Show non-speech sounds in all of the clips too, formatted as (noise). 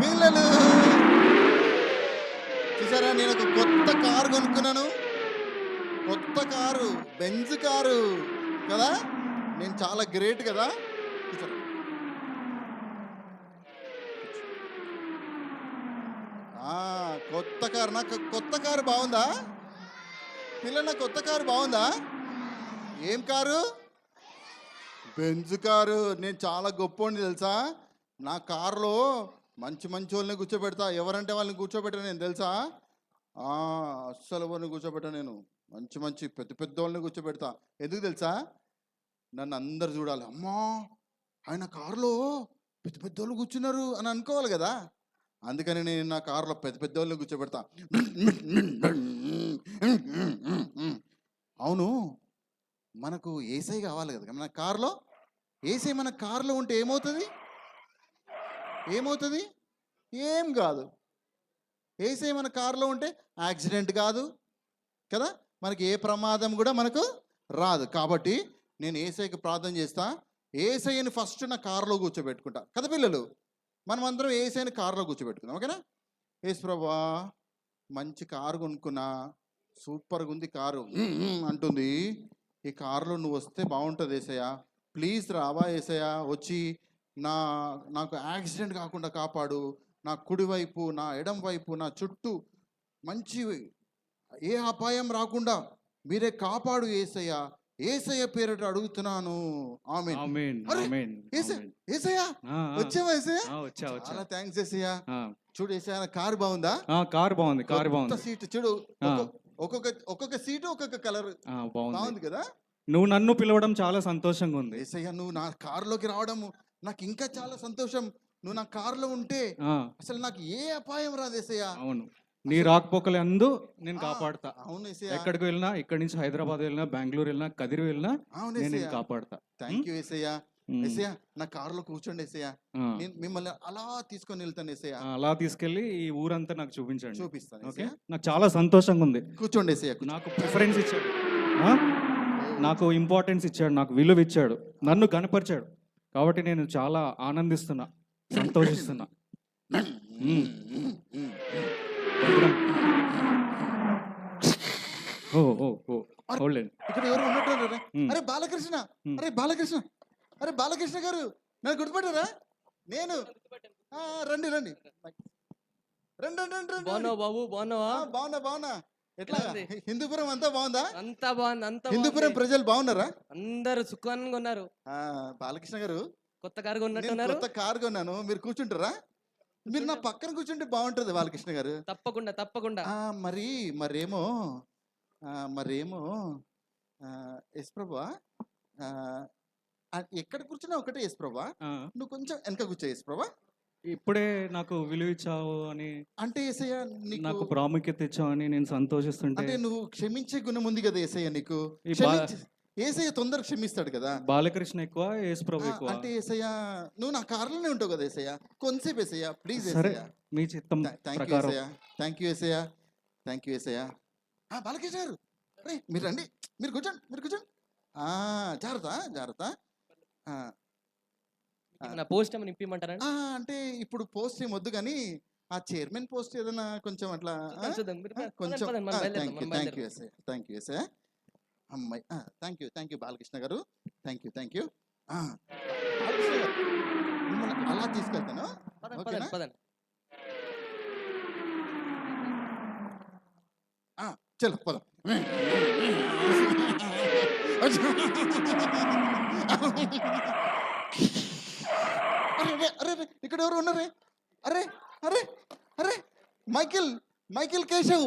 పిల్లలు చూసారా? నేను ఒక కొత్త కారు కొనుక్కున్నాను. కొత్త కారు బెంజ్ కారు కదా? నేను చాలా గ్రేట్ కదా? చూసారా? కొత్త కారు. నాకు కొత్త కారు బాగుందా? పిల్లల నా కొత్త కారు బాగుందా? ఏం కారు? బెంజ్ కారు నేను చాలా గొప్పోడిని తెలుసా? నా కారులో మంచి మంచి వాళ్ళని కూర్చోబెడతా. ఎవరంటే వాళ్ళని కూర్చోబెట్టా నేను తెలుసా? అస్సలు ఎవరిని కూర్చోబెట్టా నేను. మంచి మంచి పెద్ద పెద్ద వాళ్ళని కూర్చోబెడతా. ఎందుకు తెలుసా? నన్ను అందరు చూడాలి. అమ్మా ఆయన కారులో పెద్ద పెద్ద వాళ్ళు కూర్చున్నారు అని అనుకోవాలి కదా? అందుకని నేను నా కారులో పెద్ద పెద్ద వాళ్ళని కూర్చోబెడతా. అవును మనకు ఏసై కావాలి కదా. మన కారులో? ఏసై మన కారులో ఉంటే ఏమవుతుంది? ఏమవుతుంది? ఏం కాదు. ఏసై మన కారులో ఉంటే యాక్సిడెంట్ కాదు కదా. మనకి ఏ ప్రమాదం కూడా మనకు రాదు. కాబట్టి నేను ఏసైకి ప్రార్థన చేస్తా. ఏసైని ఫస్ట్ నా కారులో కూర్చోబెట్టుకుంటా. కదా పిల్లలు? మనం అందరం ఏసైని కారులో కూర్చోబెట్టుకుందాం. ఓకేనా? ఏసు ప్రభా మంచి కారు కొనుక్కున్నా. సూపర్గా ఉంది కారు. అంటుంది. ఈ కారులో నువ్వు వస్తే బాగుంటుంది ఏసయ్య. ప్లీజ్ రావా ఏసయ్య. వచ్చి నా నాకు యాక్సిడెంట్ కాకుండా కాపాడు. నా కుడివైపు నా ఎడం వైపు నా చుట్టూ మంచి ఏ అపాయం రాకుండా మీరే కాపాడు ఏసయ్య. ఏసయ్య పేరట అడుగుతున్నాను. ఆమె ఏసయ్య వచ్చావా ఏసయ్య? చాలా థ్యాంక్స్ ఏసయ్య. చూడు ఏసయ్య కారు బాగుందా? కారు బాగుంది కారు బాగుంది. సీట్ చూడు. ఒక్కొక్క- ఒక్కొక్క సీటు ఒక్కొక్క కలర్. బాగుంది. కదా? నువ్వు నన్ను పిలవడం చాలా సంతోషంగా ఉంది ఏసయ్య నువ్వు నా కారులోకి రావడం నాకు ఇంకా చాలా సంతోషం. నువ్వు నా కారులో ఉంటే అసలు నాకు ఏ అపాయం రాదు ఏసయ్య. అవును. నీ రాకపోకలే అందు నేను కాపాడుతా. అవును ఎక్కడికి వెళ్ళినా ఇక్కడి నుంచి హైదరాబాద్ వెళ్ళినా బెంగళూరు వెళ్ళినా కదిరి వెళ్ళినా నేను కాపాడుతా. థ్యాంక్ యూ ఏసయ్య. ఉమ్, ఏసయ్య నా కారులో కూర్చోండి నేను మిమ్మల్ని అలా తీసుకొని వెళ్తాను ఏసయ్య. ఆ, అలా తీసుకెళ్ళి ఈ ఊరంతా నాకు చూపించండి. చూపిస్తాను ఓకే? నాకు చాలా సంతోషంగా ఉంది. కూర్చోండి ఏసయ్య కూర్చో. నాకు ప్రిఫరెన్స్ ఇచ్చాడు? నాకు ఇంపార్టెన్స్ ఇచ్చాడు నాకు విలువ ఇచ్చాడు నన్ను కనపరిచాడు కాబట్టి నేను చాలా ఆనందిస్తున్నా సంతోషిస్తున్నా. ఓ ఓ ఓ ఇక్కడ ఎవరు ఉన్నట్టు. అరే బాలకృష్ణ. అరే బాలకృష్ణ. అరే బాలకృష్ణ గారు నన్ను గుర్తుపట్టారా? నేను? రండి రండి. రండి రండి రండి బాగున్నావు బాబు? బాగున్నావా? బాగున్నా బాగున్నా. ఎట్లా? హిందూపురం అంతా బాగుందా? అంతా బాగుంది అంతా హిందూపురం. ప్రజలు బాగున్నారా? అందరూ సుఖంగా ఉన్నారు. ఆ, బాలకృష్ణ గారు కొత్త కారు నేను కొన్నట్టున్నారు కొత్త కార్ కొన్నాను. మీరు కూర్చుంటారా? మీరు నా పక్కన కూర్చుంటే బాగుంటుంది బాలకృష్ణ గారు. తప్పకుండా తప్పకుండా. మరి మరేమో ఆ, మరేమో ఆ, ఎస్ ప్రభా ఎక్కడ కూర్చున్నా ఒకటే ఎస్ ప్రభా. నువ్వు కొంచెం వెనక కూర్చో ఎస్ ప్రభా. ఇప్పుడే నాకు విలువ ఇచ్చావు అని అంటే ఏసయ్య నాకు నీకు ప్రాముఖ్యత ఇచ్చావు అని నేను సంతోషిస్తుంటే అంటే నువ్వు క్షమించే గుణం ఉంది కదా ఏసయ్య నీకు. ఏసయ్య తొందరగా క్షమిస్తాడు కదా. బాలకృష్ణ ఎక్కువ యేసు ప్రభు ఎక్కువ. అంటే ఏసయ్య నువ్వు నా కారులోనే ఉంటావు కదా ఏసయ్య. కొంతసేపు ఏసయ్య ప్లీజ్ సరే మీ చిత్తం thank you Yesayya thank you Yesayya thank you Yesayya Balakrishna గారు మీరు రండి మీరు కూర్చోండి మీరు కూర్చోండి. ఆ, జాగ్రత్త జాగ్రత్త. నా పోస్ట్ ఏమైనా ఇప్పిమంటారా ఆ, అంటే ఇప్పుడు పోస్ట్ ఏం వద్దు కానీ ఆ చైర్మన్ పోస్ట్ ఏదైనా కొంచెం అట్లా కొంచెం థ్యాంక్ యూ మనం థ్యాంక్ యూ ఎస్ అమ్మాయి thank you thank you Balakrishna గారు. థ్యాంక్ యూ థ్యాంక్ యూ మిమ్మల్ని అలా తీసుకెళ్తాను. చలో పదం. అరే అరే, అరే ఇక్కడ ఎవరు ఉన్నారే? అరే అరే అరే మైకిల్ మైకిల్ కేశవ్.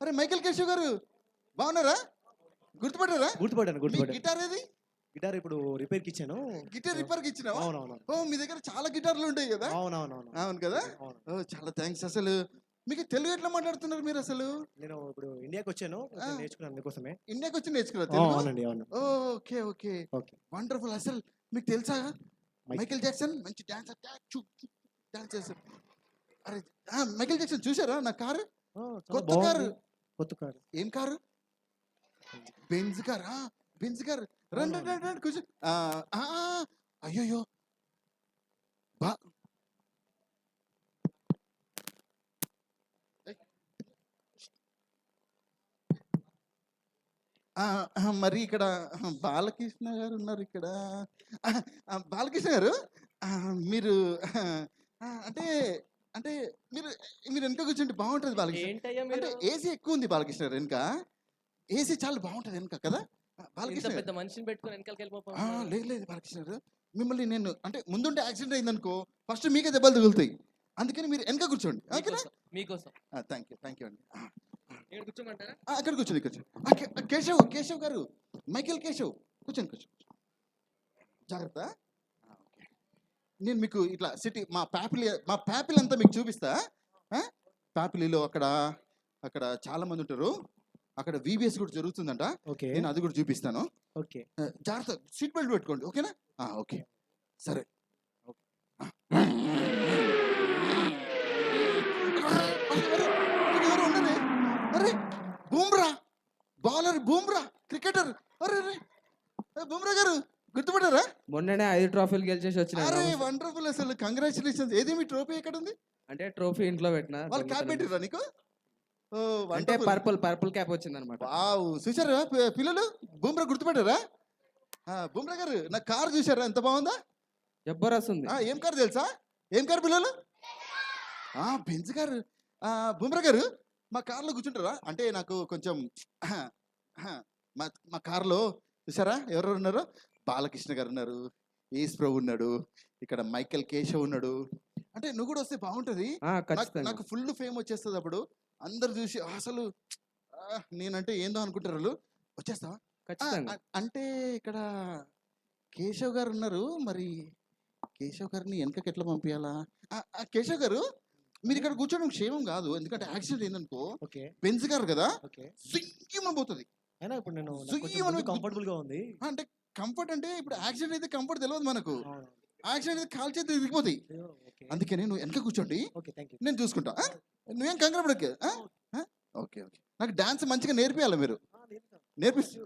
అరే మైకిల్ కేశవ్ గారు బాగున్నారా? గుర్తుపట్టారా? గుర్తుపట్టాను మీ గుర్తుపట్టాను. గిటార్ ఏది? గిటార్ ఇప్పుడు రిపేర్కి ఇచ్చాను. గిటార్ రిపేర్కి ఇచ్చినావా? అవునవును ఓ మీ దగ్గర చాలా గిటార్లు ఉంటాయి కదా? అవునవునవును. అవును కదా? అవును. ఓ చాలా థ్యాంక్స్ అసలు. మీకు తెలుగు ఎట్లా మాట్లాడుతున్నారు మీరు అసలు? నేను ఇప్పుడు ఇండియాకి వచ్చాను. నేర్చుకున్నాను అందుకోసమే ఇండియాకి వచ్చి నేర్చుకున్నారు అవునండి అవును. Okay okay. ఓకే. వండర్ఫుల్ అసలు మీకు తెలుసా? మైక్- మైకేల్ జాక్సన్ మంచి డాన్స్ డాన్స్ చేస్తారు అరే మైకేల్ జాక్సన్ చూసారా నా కారు? కొత్త. కారు. కొత్త కారు. ఏం car? Benz car? Benz car. రండి. రండి రండి కూర్చో. అయ్యయ్యో. బా- మరి ఇక్కడ బాలకృష్ణ గారు ఉన్నారు ఇక్కడ బాలకృష్ణ గారు మీరు అంటే అంటే మీరు మీరు వెనక కూర్చుంటే బాగుంటుంది బాలకృష్ణ. అంటే ఏసీ ఎక్కువ ఉంది బాలకృష్ణ గారు వెనక. ఏసీ చాలా బాగుంటుంది వెనక కదా? బాలకృష్ణ. పెద్ద మనిషిని పెట్టుకుని వెనకాలకి వెళ్ళిపోతాం లేదు లేదు బాలకృష్ణ గారు. మిమ్మల్ని నేను అంటే ముందుంటే యాక్సిడెంట్ అయిందనుకో ఫస్ట్ మీకే దెబ్బలు తగులుతాయి. అందుకని మీరు వెనక కూర్చోండి. ఓకేనా? మీకోసం థ్యాంక్ యూ థ్యాంక్ యూ అండి. కూర్చోమంటారా? అక్కడ కూర్చోండి కూర్చోండి. కేశవ్ కేశవ్ గారు మైకేల్ కేశవ్ కూర్చోండి కూర్చోండి జాగ్రత్త. ఓకే. నేను మీకు ఇట్లా సిటీ మా ప్యాపిలి మా ప్యాపిల్ అంతా మీకు చూపిస్తా. ఆ? ప్యాపిలిలో అక్కడ అక్కడ చాలా మంది ఉంటారు. అక్కడ విబిఎస్ కూడా జరుగుతుందంట. ఓకే. నేను అది కూడా చూపిస్తాను. ఓకే. జాగ్రత్త సీట్ బెల్ట్ పెట్టుకోండి ఓకేనా? ఆ, ఓకే. సరే. ఆ. అరే, అరే, ఇక్కడ ఎవరు ఉన్నారే? అరే బూమ్రా బౌలర్ బూమ్రా క్రికెటర్ అరే అరే. ఏ, బూమ్రా గారు గుర్తుపడ్డారా? మొన్ననే ఐదు ట్రోఫీలు గెలిచేసి వచ్చిన అరే వండర్ఫుల్ అసలు. కంగ్రాచులేషన్స్ ఏది మీ ట్రోఫీ ఎక్కడ ఉంది అంటే ట్రోఫీ ఇంట్లో పెట్టిన వాళ్ళు క్యాప్ పెట్టిర్రా నీకు? ఓ అంటే. పర్పుల్ పర్పుల్ క్యాప్ వచ్చింది అనమాట చూసారా పిల్లలు? బూమ్రా గుర్తుపట్టారా ఆ, బూమ్రా గారు నా కార్ చూసారా ఎంత బాగుందా? జబర్దస్త్ ఉంది. ఆ, ఏం కారు తెలుసా? ఏం కారు పిల్లలు? ఆ, బెంజ్ కారు. ఆ, బూమ్రా గారు మా కార్లో కూర్చుంటారా? అంటే నాకు కొంచెం మా మా కార్లో చూసారా? ఎవరెవరు ఉన్నారు? బాలకృష్ణ గారు ఉన్నారు ఈస్ ప్రభు ఉన్నాడు ఇక్కడ మైకేల్ కేశవ్ ఉన్నాడు. అంటే నువ్వు కూడా వస్తే బాగుంటుంది. నాకు- ఫుల్ ఫేమ్ వచ్చేస్తుంది అప్పుడు. అందరు చూసి "ఆ, అసలు నేనంటే ఏందో అనుకుంటారు వాళ్ళు. వచ్చేస్తావా? అంటే ఇక్కడ కేశవ్ గారు ఉన్నారు. మరి కేశవ్ గారిని వెనకకి ఎట్లా పంపించాలా కేశవ్ గారు? మీరు ఇక్కడ కూర్చోవడం క్షేమం కాదు. ఎందుకంటే యాక్సిడెంట్ ఏందనుకో బెంజ్ గారు కదా పోతుంది. అయినా ఇప్పుడు నేను కంఫర్టబుల్గా ఉంది. అంటే కంఫర్ట్ అంటే ఇప్పుడు యాక్సిడెంట్ అయితే కంఫర్ట్ తెలియదు మనకు. యాక్సిడెంట్ అయితే కాల్ చేతి ఓకే. అందుకని నువ్వు వెనక కూర్చోండి. నేను చూసుకుంటా? నువ్వేం కంగారు పడకే. ఓకే. ఓకే నాకు డాన్స్ మంచిగా నేర్పియాలి మీరు? నేర్పిస్తా.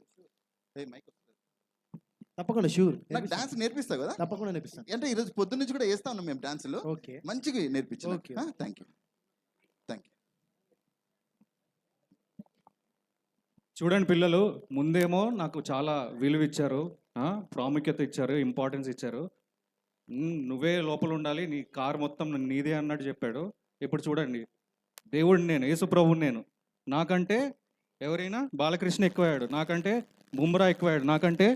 తప్పకుండా షూర్ నాకు డాన్స్ నేర్పిస్తావు కదా? తప్పకుండా నేర్పిస్తాను అంటే ఈరోజు పొద్దున్న నుంచి కూడా వేస్తా ఉన్నాం మేము డాన్సులు ఓకే. మంచిగా నేర్పించాను. Okay. Thank you thank you చూడండి పిల్లలు ముందేమో నాకు చాలా విలువ ఇచ్చారు ఆ, ప్రాముఖ్యత ఇచ్చారు ఇంపార్టెన్స్ ఇచ్చారు. నువ్వే లోపల ఉండాలి నీ కార్ మొత్తం నీదే అన్నట్టు చెప్పాడు. ఇప్పుడు చూడండి దేవుడు నేను యేసుప్రభుని నేను. నాకంటే ఎవరైనా బాలకృష్ణ ఎక్కువయ్యాడు నాకంటే బుమ్రా ఎక్కువయ్యాడు నాకంటే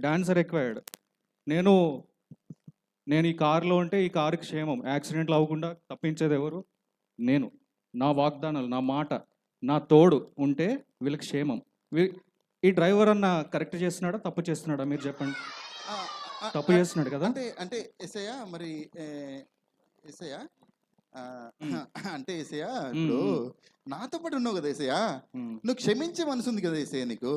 డాన్సర్ ఎక్కువయ్యాడు. నేను నేను ఈ కారులో ఉంటే ఈ కారుకి క్షేమం. యాక్సిడెంట్లు అవ్వకుండా తప్పించేది ఎవరు? నేను. నా వాగ్దానాలు నా మాట నా తోడు ఉంటే వీళ్ళకి క్షేమం. వీ- ఈ డ్రైవర్ అన్న కరెక్ట్ చేస్తున్నాడా? తప్పు చేస్తున్నాడా? మీరు చెప్పండి. తప్పు చేస్తున్నాడు కదా? అంటే అంటే ఎస్ఐయా? మరి ఎస్ఐయా? (laughs) అంటే ఎస్ఐయా ఇప్పుడు. నాతో పాటు ఉన్నావు కదా ఉమ్, నువ్వు క్షమించే మనసు ఉంది కదా ఎస్ఐయా నీకు.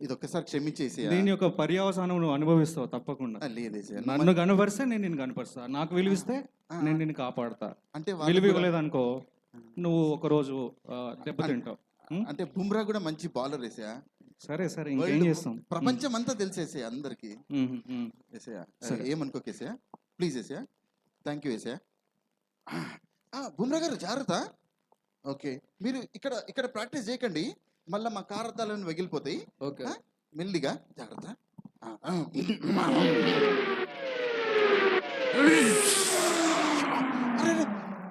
ఇది ఒక్కసారి క్షమించేసయా దీని యొక్క పర్యవసానం నువ్వు అనుభవిస్తావు తప్పకుండా. లేదు నన్ను కనపరిస్తే నేను నిన్ను కనపరుస్తా. నాకు విలువిస్తే నేను నిన్ను కాపాడతా. అంటే విలువ కూడా- ఇవ్వలేదనుకో నువ్వు ఒకరోజు ఆ, దెబ్బతింటావు అంటే బుమ్రా కూడా మంచి బౌలర్ వేసా సరే సరే ఇంకేం చేస్తాం? ప్రపంచం అంతా తెలిసేసే అందరికి. ఉమ్, ఉమ్. వేసేయా సరే. ఏమనుకోక వేసేయా ప్లీజ్ వేసేయా థ్యాంక్ యూ వేసేయా బుమ్రా గారు జాగ్రత్త. ఓకే. మీరు ఇక్కడ ఇక్కడ ప్రాక్టీస్ చేయకండి. మళ్ళీ మా కారతాలను వగిలిపోతాయి. ఓకే? మెల్లిగా జాగ్రత్త. అరే,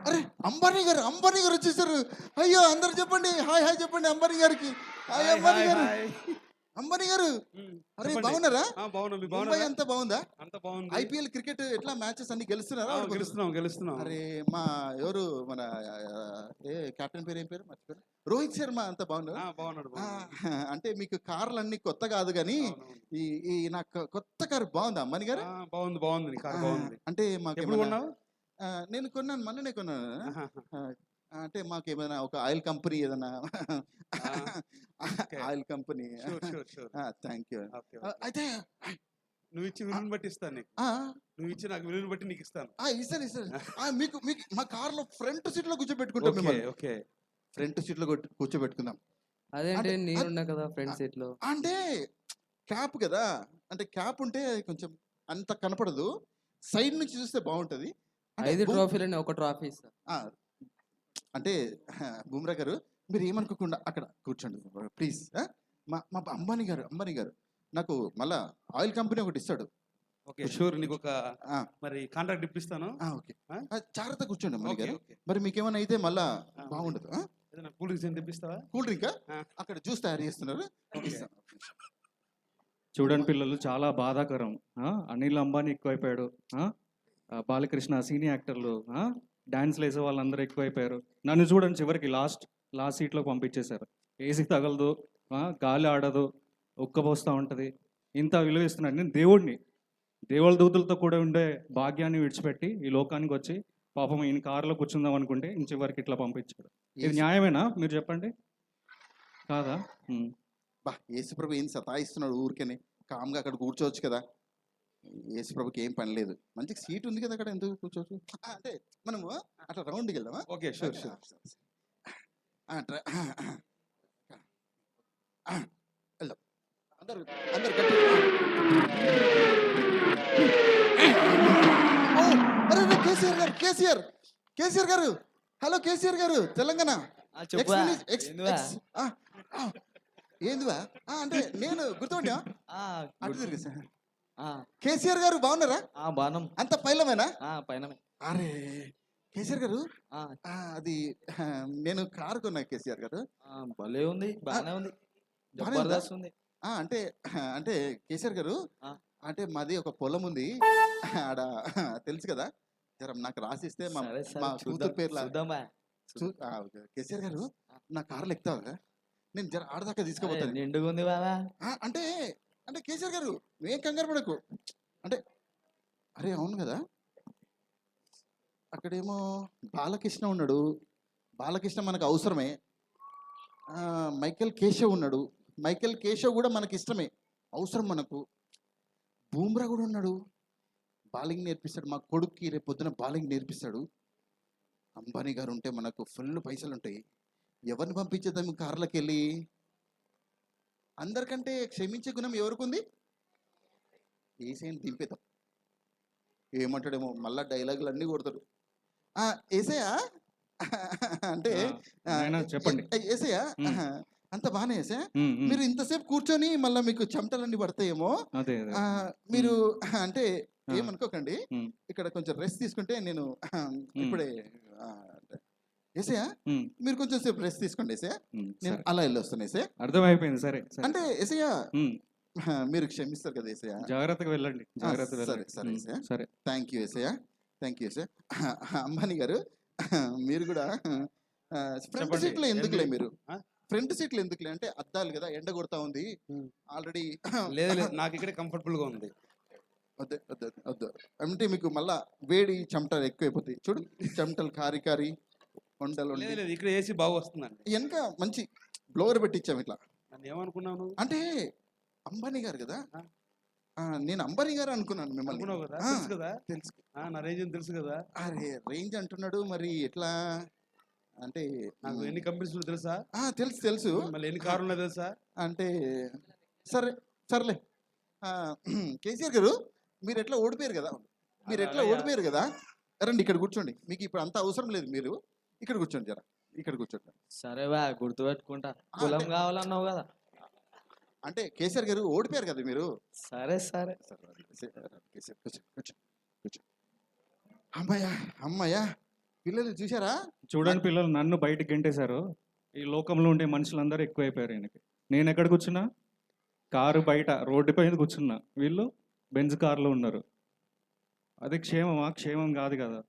అరే అంబానీ గారు అంబానీ గారు వచ్చేసారు. అయ్యో అందరు చెప్పండి. హాయ్ హాయ్ చెప్పండి అంబానీ గారికి. హాయ్ అంబానీ గారు. అంబానీ గారు అరే. బాగున్నారా? బాగున్నాం అంతా బాగుందా? అంత బాగుంది. ఐపీఎల్ క్రికెట్ ఎట్లా మ్యాచెస్ అన్ని గెలుస్తున్నారా? గెలుస్తున్నాం గెలుస్తున్నాం. అరే మా ఎవరు? మన ఏ కెప్టెన్ పేరు ఏం పేరు? మర్చిపోయారు రోహిత్ శర్మ అంత బాగున్నారు బాగున్నాడు. అంటే మీకు కార్లు అన్ని కొత్త కాదు కానీ. ఈ ఈ నాకు కొత్త కారు బాగుందా? అమ్మని గారు? బాగుంది బాగుంది కారు బాగుంది. అంటే మాకు నేను కొన్నాను మొన్ననే కొన్నాను. అంటే మాకు ఏమైనా ఒక ఆయిల్ కంపెనీ ఏదైనా. (laughs) Oil company. Thank you. అయితే నువ్వు ఇచ్చి విలువని బట్టి ఇస్తాను నీకు. నువ్వు ఇచ్చి నాకు విలువని బట్టి నీకు ఇస్తాను. ఆ, ఇస్తాను ఇస్తాను. మీకు మీకు మా కార్లో ఫ్రంట్ సీట్లో కూర్చోబెట్టుకుంటాం ఓకే మిమ్మల్ని. ఓకే. ఫ్రంట్ సీట్లో కూర్చో- కూర్చోబెట్టుకుందాం. అదేంటి అంటే- నేనున్నా కదా ఫ్రంట్ సీట్లో అంటే క్యాప్ కదా? అంటే క్యాప్ ఉంటే కొంచెం అంత కనపడదు. సైడ్ నుంచి చూస్తే బాగుంటది. ఐదు ట్రోఫీలని ఒక ట్రోఫీ ఇస్తారు ఆ, అంటే బుమ్రా గారు మీరు ఏమనుకోకుండా అక్కడ కూర్చోండి. ప్లీజ్ మా మా అంబానీ గారు అంబానీ గారు నాకు మళ్ళా ఆయిల్ కంపెనీ ఒకటి ఇస్తాడు. ఓకే షూర్ నీకు ఒక మరి కాంట్రాక్ట్ ఇప్పిస్తాను ఆ, ఓకే. జాగ్రత్త కూర్చోండి ఓకే గారు. మరి మీకు ఏమైనా అయితే మళ్ళా. బాగుండదు కూల్ డ్రింక్స్ ఏం తెప్పిస్తావా? Cool drink. అక్కడ జ్యూస్ తయారు చేస్తున్నారు. చూడండి పిల్లలు చాలా బాధాకరం ఆ? అనిల్ అంబానీ ఎక్కువైపోయాడు బాలకృష్ణ సీనియర్ యాక్టర్లు డాన్స్లు వేసే వాళ్ళందరూ ఎక్కువైపోయారు. నన్ను చూడండి చివరికి లాస్ట్ లాస్ట్ సీట్లో పంపించేశారు. ఏసీ తగలదు? గాలి ఆడదు ఉక్కబోస్తూ ఉంటుంది. ఇంత విలువ ఇస్తున్నాడు. నేను దేవుడిని దేవుళ్ళ దూతులతో కూడా ఉండే భాగ్యాన్ని విడిచిపెట్టి ఈ లోకానికి వచ్చి పాపం ఈయన కారులో కూర్చుందాం అనుకుంటే ఇంక చివరికి ఇట్లా పంపించాడు. ఇది న్యాయమేనా? మీరు చెప్పండి. కాదా. బా యేసుప్రభు ఏం సతాయిస్తున్నాడు ఊరికనే? కామ్గా అక్కడ కూర్చోవచ్చు కదా. యేసుప్రభుకి ఏం పని లేదు. మంచి సీట్ ఉంది కదా అక్కడ ఎందుకు కూర్చోవచ్చు? అంటే మనము అట్లా రౌండ్కి వెళ్దామా? ఓకే షూర్ షూర్ వెళ్దాం. అందరు అందరు కేసీఆర్ గారు కేసీఆర్ కేసీఆర్ గారు. హలో కేసీఆర్ గారు Telangana. Ex minister- ex- ex- ఆ, ఆ, ఏందివా? ఆ, అంటే నేను గుర్తుపట్టా? అటు తిరిగి సార్. కేసీఆర్ గారు బాగున్నారా? బాణం అంత పైలమేనా? పైన అరే కేసీఆర్ గారు అది నేను కారు కొన్నా కేసీఆర్ గారు. భలే ఉంది బాగానే ఉంది? జబర్దస్త్ ఉంది. ఆ, అంటే అంటే కేసీఆర్ గారు. అంటే మాది ఒక పొలం ఉంది. ఆడ తెలుసు కదా? జర నాకు రాసిస్తే మా మా కూతురు పేర్ల. కేసీఆర్ గారు నా కార్లు ఎక్కుతావా? నేను జర ఆడదాకా తీసుకుపోతాను. అరే, నిండుగా ఉంది బాబా అంటే అంటే కేసీఆర్ గారు నువ్వేం కంగారు పడకు. అంటే అరే అవును కదా. అక్కడేమో బాలకృష్ణ ఉన్నాడు. బాలకృష్ణ మనకు అవసరమే. ఆ, మైకేల్ కేశవ్ ఉన్నాడు. మైకేల్ కేశవ్ కూడా మనకి ఇష్టమే. అవసరం మనకు. బూమ్రా కూడా ఉన్నాడు. బాలింగ్ నేర్పిస్తాడు. మా కొడుక్కి రేపు పొద్దున బాలింగ్ నేర్పిస్తాడు. అంబానీ గారు ఉంటే మనకు ఫుల్ పైసలు ఉంటాయి ఎవరిని పంపించేద్దాం కార్లకి వెళ్ళి అందరికంటే క్షమించే గుణం ఎవరికి ఉంది ఏసైని దింపేద్దాం ఏమంటాడేమో మళ్ళా డైలాగులు అన్నీ కొడతాడు ఆ, ఏసయ్యా అంటే చెప్పండి. ఏ- ఏసయ్యా మ్. అంత బాగానే ఉమ్. మీరు ఇంతసేపు కూర్చొని మళ్ళీ మీకు చెమటలన్నీ పడతాయేమో మీరు అంటే. ఏమనుకోకండి. ఇక్కడ కొంచెం రెస్ట్ తీసుకుంటే నేను ఇప్పుడే ఉమ్, మీరు కొంచెం సేపు రెస్ట్ తీసుకోండి ఏసయ్యా ఉమ్, నేను. అలా వెళ్ళొస్తాను ఏసయ్యా అర్థమైపోయింది సరే సరే. అంటే ఏసయ్యా ఉమ్, (laughs) మీరు క్షమిస్తారు కదా ఏసయ్యా. జాగ్రత్తగా వెళ్ళండి జాగ్రత్తగా సరే, వెళ్ళండి. సరే, సరే. సరే. Thank you Yesayya thank you Yesayya Ambani గారు (laughs) మీరు కూడా ఫ్రంట్ సీట్లో ఎందుకులే? మీరు? ఫ్రంట్ సీట్లు ఎందుకులే? అంటే అద్దాలు కదా ఎండ కొడతా ఉంది. ఆల్రెడీ (laughs) లేదు లేదు. నాకు ఇక్కడే కంఫర్టబుల్గా ఉంది. వద్దు వద్దు వద్దు. అంటే మీకు మళ్ళా వేడి చెమటలు ఎక్కువైపోతాయి. చూడు చెమటలు కారి కారి. లేదు. లేదు ఇక్కడ ఏసీ బాగా వస్తుందండి. వెనక మంచి బ్లోవర్ పెట్టించాం ఇట్లా. నన్ను ఏమనుకున్నాను అంటే అంబానీ గారు కదా? నేను అంబానీ గారు అనుకున్నాను మిమ్మల్ని. కదా? తెలుసు కదా? తెలుసు. నా రేంజ్ తెలుసు కదా? అరే రేంజ్ అంటున్నాడు మరి ఎట్లా? అంటే నాకు ఎన్ని కంపెనీస్ తెలుసా? తెలుసు తెలుసు. మళ్ళీ ఎన్ని కార్లు ఉన్నాయి తెలుసా? అంటే సరే సర్లే. కేసీఆర్ గారు మీరు ఎట్లా ఓడిపోయారు కదా? మీరు ఎట్లా. ఓడిపోయారు కదా? రండి ఇక్కడ కూర్చోండి. మీకు ఇప్పుడు అంత అవసరం లేదు మీరు. ఇక్కడ కూర్చోండి జర ఇక్కడ కూర్చోండి. సరే బా గుర్తు పెట్టుకుంటా ఆ, కులం కావాలన్నావు కదా. అంటే కేసీఆర్ గారు ఓడిపోయారు కదా మీరు? సరే సరే. అమ్మయ్యా అమ్మయ్యా పిల్లలు చూసారా చూడండి పిల్లలు నన్ను బయటకు గెంటేశారు. ఈ లోకంలో ఉండే మనుషులందరూ ఎక్కువైపోయారు ఈయనకి. నేను ఎక్కడ కూర్చున్నా? కారు బయట రోడ్డు పైన కూర్చున్నా. వీళ్ళు బెంజ్ కార్లో ఉన్నారు. అది క్షేమమా? క్షేమం కాదు కదా.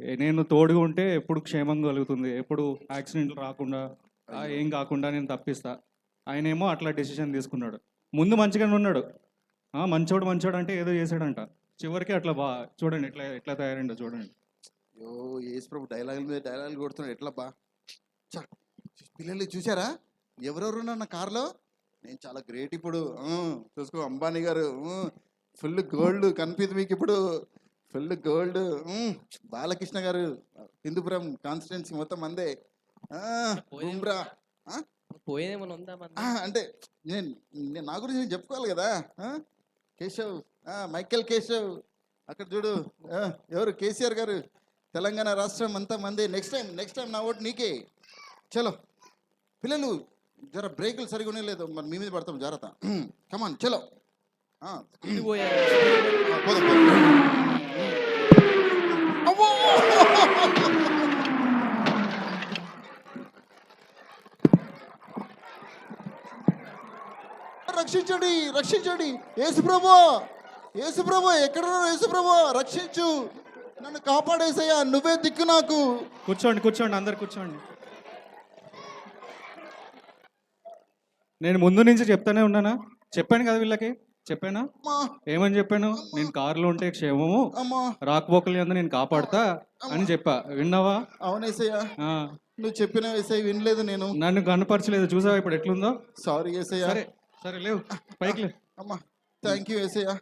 నేను తోడుగా ఉంటే ఎప్పుడు క్షేమం కలుగుతుంది ఎప్పుడు యాక్సిడెంట్లు రాకుండా ఏం కాకుండా నేను తప్పిస్తా. ఆయన ఏమో అట్లా డెసిషన్ తీసుకున్నాడు. ముందు మంచిగానే ఉన్నాడు. ఆ, మంచోడు మంచోడు అంటే ఏదో చేశాడంట. చివరికి అట్లా బా చూడండి ఎట్లా ఎట్లా తయారైండో చూడండి. యో యేసు ప్రభు డైలాగుల మీద డైలాగులు కొడుతున్నాడు. ఎట్లా బా? పిల్లల్ని చూసారా ఎవరెవరు ఉన్నారు నా కార్లో? నేను చాలా గ్రేట్ ఇప్పుడు. చూసుకో అంబానీ గారు. ఫుల్ గోల్డ్ కనిపిది మీకు ఇప్పుడు. Full gold. బాలకృష్ణ గారు హిందూపురం కాన్స్టిట్యున్సీ మొత్తం అందే ఆ, బుమ్రా. ఆ, పోయేదేమన్నా ఉందా మన ఆ, అంటే నేను నేను నా గురించి నేను చెప్పుకోవాలి కదా? ఆ? కేశవ్ ఆ, మైకేల్ కేశవ్. అక్కడ చూడు ఎవరు? కేసీఆర్ గారు. తెలంగాణ రాష్ట్రం అంతా మంది. నెక్స్ట్ టైం నెక్స్ట్ టైం నా ఓటు నీకే. చలో. పిల్లలు జర బ్రేకులు సరిగా లేదు? మరి మీ మీద పడతాం జాగ్రత్త. కమాన్ చలో. పోదాం! రక్షించండి రక్షించండి. యేసుప్రభు యేసుప్రభు ఎక్కడ యేసుప్రభు రక్షించు. నన్ను కాపాడేసయ్యా నువ్వే దిక్కు నాకు. కూర్చోండి కూర్చోండి అందరు కూర్చోండి. నేను ముందు నుంచి చెప్తానే ఉన్నానా? చెప్పాను కదా వీళ్ళకి. చెప్పానా? ఏమని చెప్పాను? నేను కారులో ఉంటే క్షేమము. అమ్మా. రాకపోకలు అంతా నేను కాపాడుతా అని చెప్పా. విన్నావా? అవునేసయ్యా నువ్వు చెప్పిన వేసయ్య వినలేదు నేను. నన్ను కనపరచలేదు చూసావా ఇప్పుడు ఎట్లుందో? సారీ ఏసయ్యా. సరే సరే లేవు. పైకి లేవు అమ్మా థ్యాంక్ యూ ఏసయ్యా.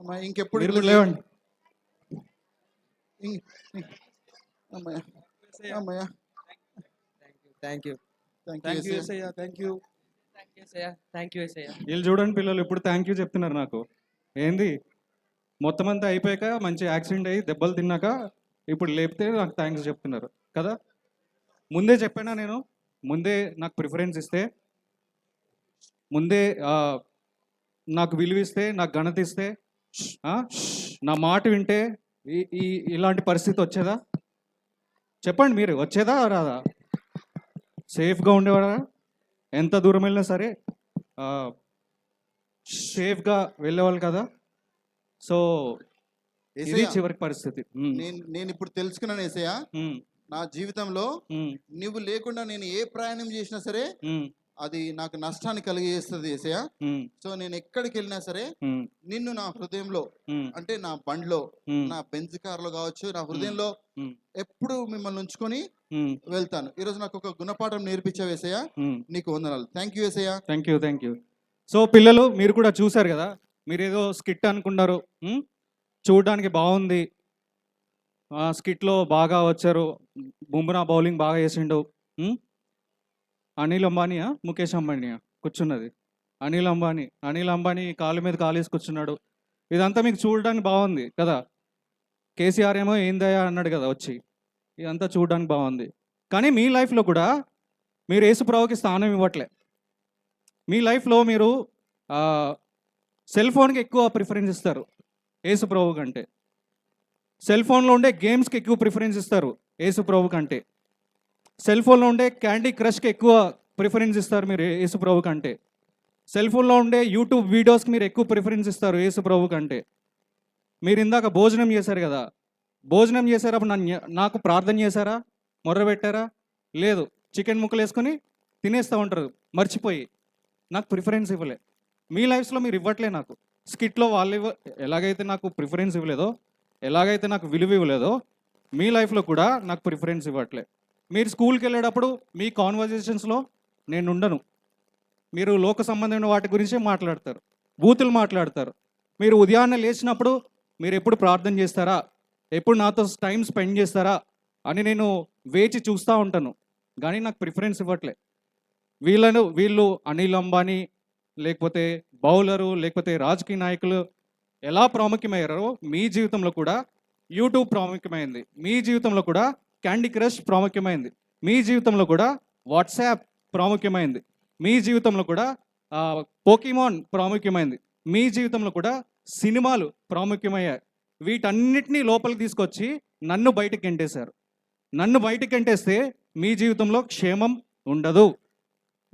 అమ్మా ఇంకెప్పుడు లేవండి. అమ్మయ్య. అమ్మయ్య. Thank you thank you thank you thank you వీళ్ళు చూడండి పిల్లలు ఇప్పుడు థ్యాంక్ యూ చెప్తున్నారు నాకు. ఏంది? మొత్తం అంతా అయిపోయాక మంచి యాక్సిడెంట్ అయ్యి దెబ్బలు తిన్నాక ఇప్పుడు లేపితే నాకు థ్యాంక్స్ చెప్తున్నారు. కదా? ముందే చెప్పానా నేను? ముందే నాకు ప్రిఫరెన్స్ ఇస్తే ముందే నాకు విలువ ఇస్తే నాకు ఘనత ఇస్తే నా మాట వింటే ఈ ఇలాంటి పరిస్థితి వచ్చేదా? చెప్పండి మీరు వచ్చేదా రాదా? సేఫ్గా ఉండేవాడా? ఎంత దూరం వెళ్ళినా సరే సేఫ్గా వెళ్ళేవాళ్ళు కదా. సో ఇది చివరి పరిస్థితి. నేను నేను ఇప్పుడు తెలుసుకున్నాను ఏసయ్య. ఉమ్, నా జీవితంలో నువ్వు లేకుండా నేను ఏ ప్రయాణం చేసినా సరే అది నాకు నష్టాన్ని కలిగజేస్తుంది ఏసయ్య. ఉమ్, సో నేను ఎక్కడికి వెళ్ళినా సరే నిన్ను నా హృదయంలో అంటే నా బండ్లో నా బెంజ్ కార్లో కావచ్చు నా హృదయంలో ఎప్పుడు మిమ్మల్ని ఉంచుకొని ఉమ్, వెళ్తాను. ఈరోజు నాకు ఒక గుణపాఠం నేర్పించావు ఏసయ్య. ఉమ్. నీకు వందనాలు. Thank you Yesayya. Thank you thank you so పిల్లలు మీరు కూడా చూశారు కదా? మీరు ఏదో స్కిట్ అనుకున్నారు. ఉమ్? చూడడానికి బాగుంది. స్కిట్లో బాగా వచ్చారు. బుమ్రా బౌలింగ్ బాగా వేసిండు? అనిల్ అంబానీయా? ముఖేష్ అంబానీయా? కూర్చున్నది. అనిల్ అంబానీ. అనిల్ అంబానీ కాలు మీద కాలేసి కూర్చున్నాడు. ఇదంతా మీకు చూడడానికి బాగుంది కదా? కేసీఆర్ ఏమో ఏందయ్యా అన్నాడు కదా వచ్చి. ఇదంతా చూడడానికి బాగుంది. కానీ మీ లైఫ్లో కూడా మీరు యేసుప్రభుకి స్థానం ఇవ్వట్లే. మీ లైఫ్లో మీరు సెల్ ఫోన్కి ఎక్కువ ప్రిఫరెన్స్ ఇస్తారు ఏసుప్రభు కంటే. సెల్ ఫోన్లో ఉండే గేమ్స్కి ఎక్కువ ప్రిఫరెన్స్ ఇస్తారు ఏసుప్రభు కంటే. సెల్ ఫోన్లో ఉండే క్యాండీ క్రష్కి ఎక్కువ ప్రిఫరెన్స్ ఇస్తారు మీరు ఏసుప్రభు కంటే. సెల్ ఫోన్లో ఉండే యూట్యూబ్ వీడియోస్కి మీరు ఎక్కువ ప్రిఫరెన్స్ ఇస్తారు ఏసుప్రభు కంటే. మీరు ఇందాక భోజనం చేశారు కదా భోజనం చేశారా? నన్ను నాకు ప్రార్థన చేశారా? మొర్ర పెట్టారా? లేదు. చికెన్ ముక్కలు వేసుకొని తినేస్తూ ఉంటారు. మర్చిపోయి. నాకు ప్రిఫరెన్స్ ఇవ్వలే. మీ లైఫ్స్లో మీరు ఇవ్వట్లే నాకు. స్కిట్లో వాళ్ళు ఇవ్వ ఎలాగైతే నాకు ప్రిఫరెన్స్ ఇవ్వలేదో ఎలాగైతే నాకు విలువ ఇవ్వలేదో మీ లైఫ్లో కూడా నాకు ప్రిఫరెన్స్ ఇవ్వట్లే. మీరు స్కూల్కి వెళ్ళేటప్పుడు మీ కాన్వర్జేషన్స్లో నేను ఉండను. మీరు లోక సంబంధమైన వాటి గురించే మాట్లాడతారు. బూతులు మాట్లాడతారు. మీరు ఉదయాన్నే లేచినప్పుడు మీరు ఎప్పుడు ప్రార్థన చేస్తారా? ఎప్పుడు నాతో టైం స్పెండ్ చేస్తారా అని నేను వేచి చూస్తూ ఉంటాను. కానీ నాకు ప్రిఫరెన్స్ ఇవ్వట్లే. వీళ్ళను వీళ్ళు అనిల్ అంబానీ లేకపోతే బౌలరు లేకపోతే రాజకీయ నాయకులు ఎలా ప్రాముఖ్యమయ్యారో మీ జీవితంలో కూడా యూట్యూబ్ ప్రాముఖ్యమైంది. మీ జీవితంలో కూడా క్యాండీ క్రష్ ప్రాముఖ్యమైంది. మీ జీవితంలో కూడా వాట్సాప్ ప్రాముఖ్యమైంది. మీ జీవితంలో కూడా పోకిమాన్ ప్రాముఖ్యమైంది. మీ జీవితంలో కూడా సినిమాలు ప్రాముఖ్యమయ్యాయి. వీటన్నిటినీ లోపలికి తీసుకొచ్చి నన్ను బయటకు ఎంటేశారు. నన్ను బయటకు ఎంటేస్తే మీ జీవితంలో క్షేమం ఉండదు.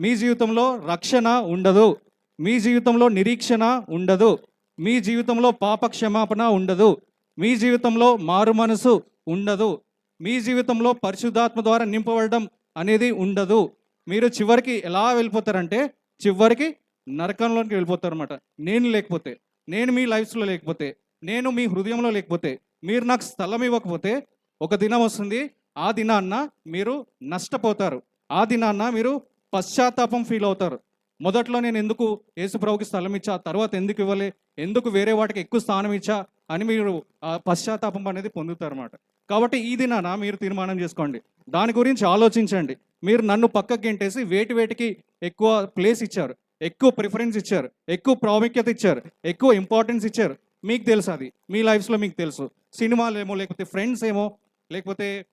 మీ జీవితంలో రక్షణ ఉండదు. మీ జీవితంలో నిరీక్షణ ఉండదు. మీ జీవితంలో పాప క్షమాపణ ఉండదు. మీ జీవితంలో మారు మనసు ఉండదు. మీ జీవితంలో పరిశుద్ధాత్మ ద్వారా నింపబడడం అనేది ఉండదు. మీరు చివరికి ఎలా వెళ్ళిపోతారంటే చివరికి నరకంలోకి వెళ్ళిపోతారు అనమాట నేను లేకపోతే నేను మీ లైఫ్స్లో లేకపోతే నేను మీ హృదయంలో లేకపోతే మీరు నాకు స్థలం ఇవ్వకపోతే ఒక దినం వస్తుంది. ఆ దినాన్న మీరు నష్టపోతారు. ఆ దినాన్న మీరు పశ్చాత్తాపం ఫీల్ అవుతారు. మొదట్లో నేను ఎందుకు యేసుప్రభుకి స్థలం ఇచ్చా తర్వాత ఎందుకు ఇవ్వలే ఎందుకు వేరే వాటికి ఎక్కువ స్థానం ఇచ్చా అని మీరు పశ్చాత్తాపం అనేది పొందుతారు అన్నమాట కాబట్టి ఈ దినాన మీరు తీర్మానం చేసుకోండి. దాని గురించి ఆలోచించండి. మీరు నన్ను పక్కకి గెంటేసి వేటి వేటికి ఎక్కువ ప్లేస్ ఇచ్చారు. ఎక్కువ ప్రిఫరెన్స్ ఇచ్చారు. ఎక్కువ ప్రాముఖ్యత ఇచ్చారు. ఎక్కువ ఇంపార్టెన్స్ ఇచ్చారు. మీకు తెలుసు అది. మీ లైఫ్స్లో మీకు తెలుసు. సినిమాలు ఏమో లేకపోతే ఫ్రెండ్స్ ఏమో లేకపోతే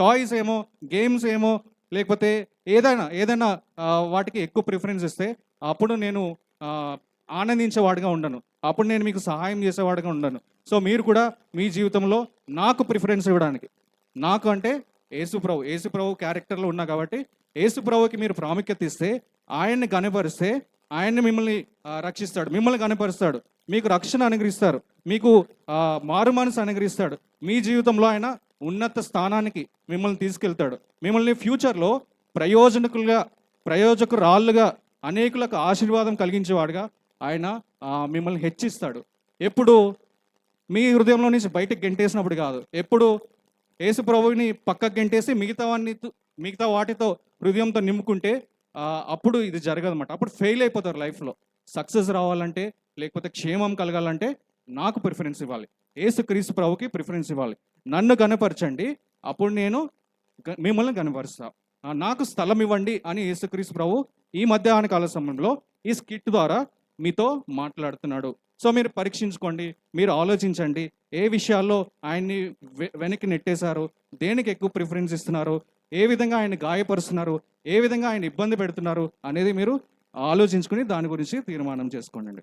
టాయ్స్ ఏమో గేమ్స్ ఏమో లేకపోతే ఏదైనా ఏదైనా వాటికి ఎక్కువ ప్రిఫరెన్స్ ఇస్తే అప్పుడు నేను ఆనందించేవాడిగా ఉండను. అప్పుడు నేను మీకు సహాయం చేసేవాడిగా ఉండను. సో మీరు కూడా మీ జీవితంలో నాకు ప్రిఫరెన్స్ ఇవ్వడానికి. నాకు అంటే యేసుప్రభు. యేసుప్రభు క్యారెక్టర్లో ఉన్నా కాబట్టి యేసుప్రభుకి మీరు ప్రాముఖ్యత ఇస్తే ఆయన్ని గనపరిస్తే ఆయన్ని మిమ్మల్ని రక్షిస్తాడు. మిమ్మల్ని కనపరుస్తాడు. మీకు రక్షణ అనుగ్రహిస్తారు. మీకు మారు మనసు అనుగ్రహిస్తాడు. మీ జీవితంలో ఆయన ఉన్నత స్థానానికి మిమ్మల్ని తీసుకెళ్తాడు. మిమ్మల్ని ఫ్యూచర్లో ప్రయోజనకులుగా ప్రయోజకురాళ్ళుగా అనేకులకు ఆశీర్వాదం కలిగించేవాడుగా ఆయన మిమ్మల్ని హెచ్చిస్తాడు. ఎప్పుడు మీ హృదయంలో నుంచి బయటకు గెంటేసినప్పుడు కాదు. ఎప్పుడు యేసు ప్రభువుని పక్కకు గెంటేసి మిగతా వాడిని మిగతా వాటితో హృదయంతో నింపుకుంటే అప్పుడు ఇది జరగదన్నమాట. అప్పుడు ఫెయిల్ అయిపోతారు లైఫ్లో సక్సెస్ రావాలంటే లేకపోతే క్షేమం కలగాలంటే నాకు ప్రిఫరెన్స్ ఇవ్వాలి. ఏసు క్రీస్తు ప్రభుకి ప్రిఫరెన్స్ ఇవ్వాలి. నన్ను గనపరచండి అప్పుడు నేను గ- మిమ్మల్ని గనపరుస్తా నాకు స్థలం ఇవ్వండి అని యేసుక్రీస్తు ప్రభు ఈ మధ్యాహ్న కాల సమయంలో ఈ స్కిట్ ద్వారా మీతో మాట్లాడుతున్నాడు. సో మీరు పరీక్షించుకోండి మీరు ఆలోచించండి ఏ విషయాల్లో ఆయన్ని వె- వెనక్కి నెట్టేశారు దేనికి ఎక్కువ ప్రిఫరెన్స్ ఇస్తున్నారు ఏ విధంగా ఆయన గాయపరుస్తున్నారు ఏ విధంగా ఆయన ఇబ్బంది పెడుతున్నారు అనేది మీరు ఆలోచించుకుని దాని గురించి తీర్మానం చేసుకోండి